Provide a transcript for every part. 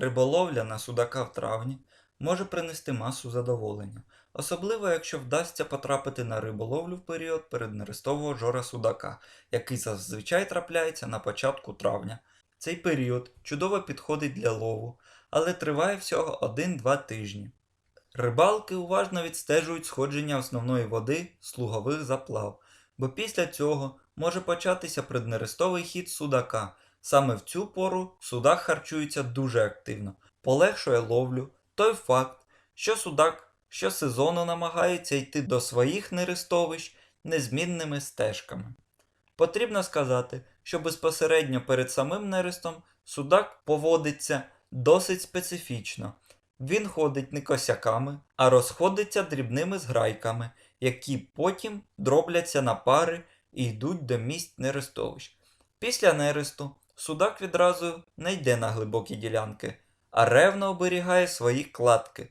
Риболовля на судака в травні може принести масу задоволення, особливо якщо вдасться потрапити на риболовлю в період переднерестового жора судака, який зазвичай трапляється на початку травня. Цей період чудово підходить для лову, але триває всього 1-2 тижні. Рибалки уважно відстежують сходження основної води з лугових заплав, бо після цього може початися преднерестовий хід судака. Саме в цю пору судак харчується дуже активно, полегшує ловлю той факт, що судак щосезону намагається йти до своїх нерестовищ незмінними стежками. Потрібно сказати, що безпосередньо перед самим нерестом судак поводиться досить специфічно. Він ходить не косяками, а розходиться дрібними зграйками, які потім дробляться на пари і йдуть до місць нерестовищ. Після нересту судак відразу не йде на глибокі ділянки, а ревно оберігає свої кладки.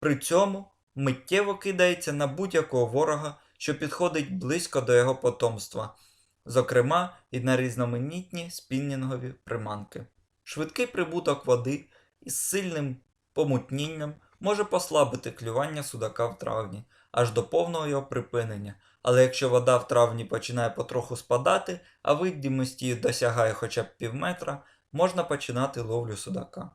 При цьому миттєво кидається на будь-якого ворога, що підходить близько до його потомства, зокрема і на різноманітні спіннінгові приманки. Швидкий прибуток води із сильним помутнінням може послабити клювання судака в травні, аж до повного його припинення. Але якщо вода в травні починає потроху спадати, а видимість її досягає хоча б півметра, можна починати ловлю судака.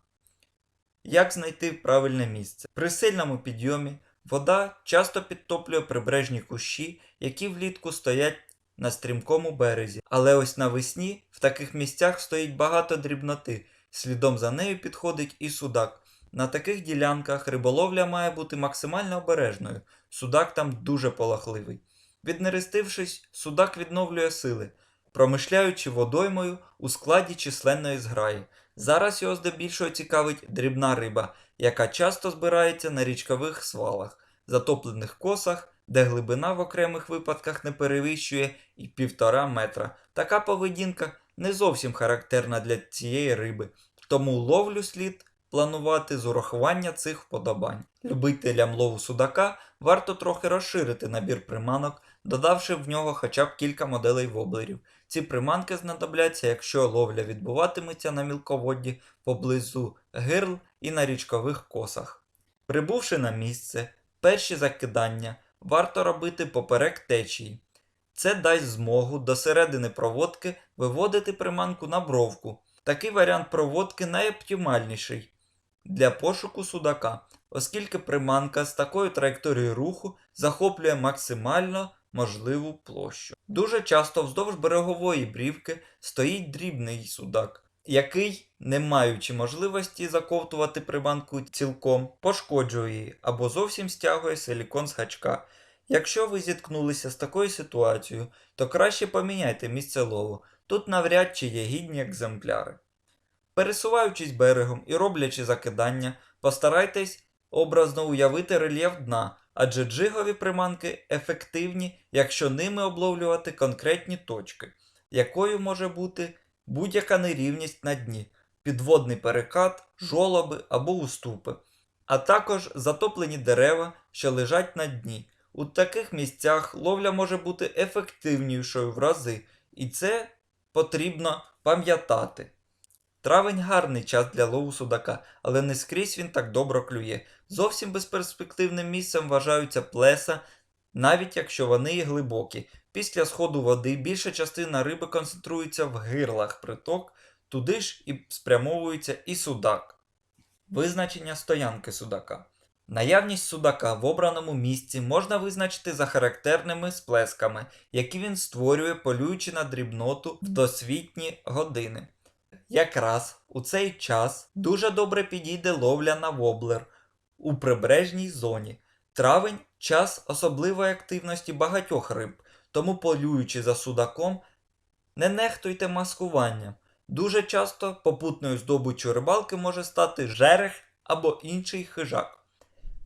Як знайти правильне місце? При сильному підйомі вода часто підтоплює прибережні кущі, які влітку стоять на стрімкому березі. Але ось навесні в таких місцях стоїть багато дрібноти, слідом за нею підходить і судак. На таких ділянках риболовля має бути максимально обережною, судак там дуже полахливий. Віднерестившись, судак відновлює сили, промишляючи водоймою у складі численної зграї. Зараз його здебільшого цікавить дрібна риба, яка часто збирається на річкових свалах, затоплених косах, де глибина в окремих випадках не перевищує і півтора метра. Така поведінка не зовсім характерна для цієї риби, тому ловлю слід планувати з урахування цих вподобань. Любителям лову судака варто трохи розширити набір приманок, додавши в нього хоча б кілька моделей воблерів. Ці приманки знадобляться, якщо ловля відбуватиметься на мілководді поблизу гирл і на річкових косах. Прибувши на місце, перші закидання варто робити поперек течії. Це дасть змогу до середини проводки виводити приманку на бровку. Такий варіант проводки найоптимальніший для пошуку судака, оскільки приманка з такою траєкторією руху захоплює максимально можливу площу. Дуже часто вздовж берегової брівки стоїть дрібний судак, який, не маючи можливості заковтувати приманку цілком, пошкоджує її або зовсім стягує силікон з гачка. Якщо ви зіткнулися з такою ситуацією, то краще поміняйте місце лову. Тут навряд чи є гідні екземпляри. Пересуваючись берегом і роблячи закидання, постарайтесь образно уявити рельєф дна, адже джигові приманки ефективні, якщо ними обловлювати конкретні точки, якою може бути будь-яка нерівність на дні, підводний перекат, жолоби або уступи, а також затоплені дерева, що лежать на дні. У таких місцях ловля може бути ефективнішою в рази, і це потрібно пам'ятати. Травень гарний час для лову судака, але не скрізь він так добре клює. Зовсім безперспективним місцем вважаються плеса, навіть якщо вони є глибокі. Після сходу води більша частина риби концентрується в гирлах приток, туди ж і спрямовується і судак. Визначення стоянки судака. Наявність судака в обраному місці можна визначити за характерними сплесками, які він створює, полюючи на дрібноту в досвітні години. Якраз у цей час дуже добре підійде ловля на воблер у прибережній зоні. Травень час особливої активності багатьох риб, тому полюючи за судаком, не нехтуйте маскуванням. Дуже часто попутною здобиччю рибалки може стати жерех або інший хижак.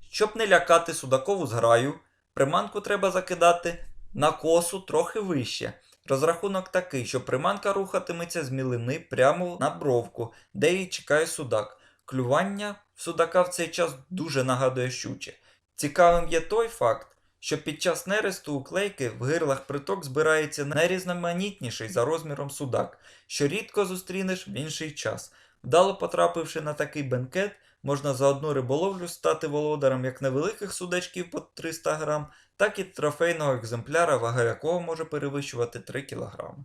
Щоб не лякати судакову зграю, приманку треба закидати на косу трохи вище. Розрахунок такий, що приманка рухатиметься з мілини прямо на бровку, де її чекає судак. Клювання судака в цей час дуже нагадує щуче. Цікавим є той факт, що під час нересту уклейки в гирлах приток збирається найрізноманітніший за розміром судак, що рідко зустрінеш в інший час. Вдало потрапивши на такий бенкет, можна за одну риболовлю стати володарем як невеликих судачків по 300 грам, так і трофейного екземпляра, вага якого може перевищувати 3 кг.